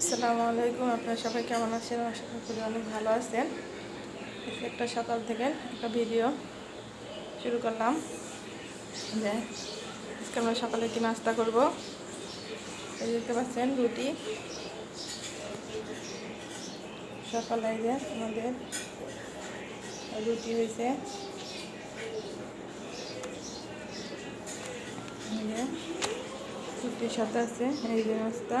আসসালামু আলাইকুম, আপনারা সবাই কেমন আছেন? আশা করি অনেক ভালো আছেন। একটা সকাল থেকে একটা ভিডিও শুরু করলাম। যে আজকে আমরা সকালে কি নাস্তা করব। এই দেখতে পাচ্ছেন, রুটি। সকালে যে আমাদের রুটি হয়েছে। রুটির সাথে আছে এই যে নাস্তা।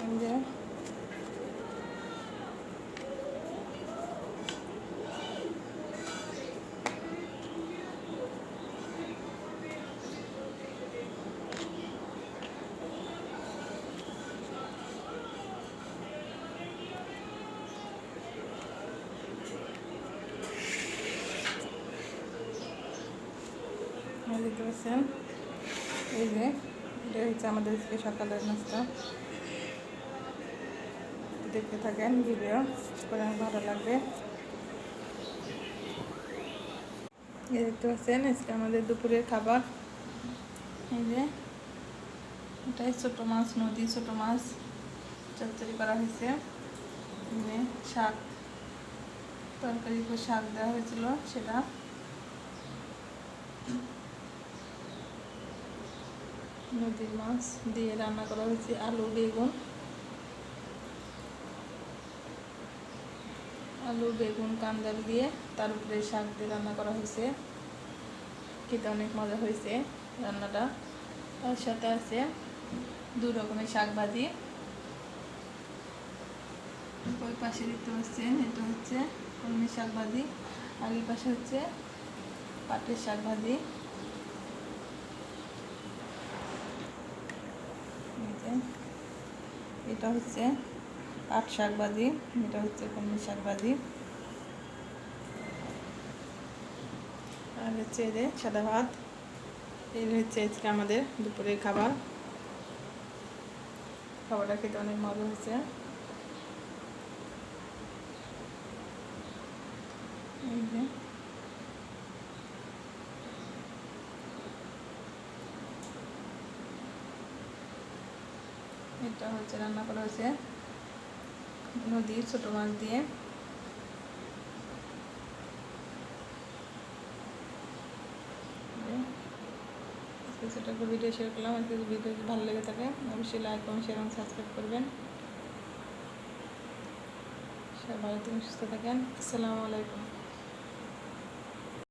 এই যে এই দেখতে পাচ্ছেন এই যে, এটা হচ্ছে আমাদের আজকে সকালের নাস্তা। দেখতে থাকেন, ভিডিও করে ভালো লাগবে। এই দেখতে পাচ্ছেন, আজকে আমাদের দুপুরের খাবার। এই যে, এটাই ছোটো মাছ, নদী ছোটো মাছ। চচ্চড়ি করা হয়েছে। শাক তরকারি করে শাক দেওয়া হয়েছিল সেটা। নদীর মাছ দিয়ে রান্না করা হয়েছে আলু বেগুন আলু বেগুন কান্দাল দিয়ে তার উপরে শাক দিয়ে রান্না করা হয়েছে খেতে অনেক মজা হয়েছে রান্নাটা তার সাথে আছে দু রকমের শাক ভাজি ওই পাশে দেখতে পাচ্ছেন এটা হচ্ছে কলমি শাক ভাজি আর পাশে হচ্ছে পাটের শাক ভাজি এই এটা হচ্ছে পাট শাক এটা হচ্ছে কলমি শাক আর হচ্ছে যে সাদা ভাত এই হচ্ছে আজকে আমাদের দুপুরের খাবার। খাবারটা খেতে অনেক মজা হয়েছে। এই যে এটা হচ্ছে রান্না করা হয়েছে। নদীর ছোট মাছ দিয়ে। একটা ভিডিও শেয়ার করলাম। আজকে ভিডিও যদি ভালো লেগে থাকে, অবশ্যই লাইক কমেন্ট শেয়ার এবং সাবস্ক্রাইব করবেন। সবাই ভালো থাকেন সুস্থ থাকেন। আসসালামু আলাইকুম।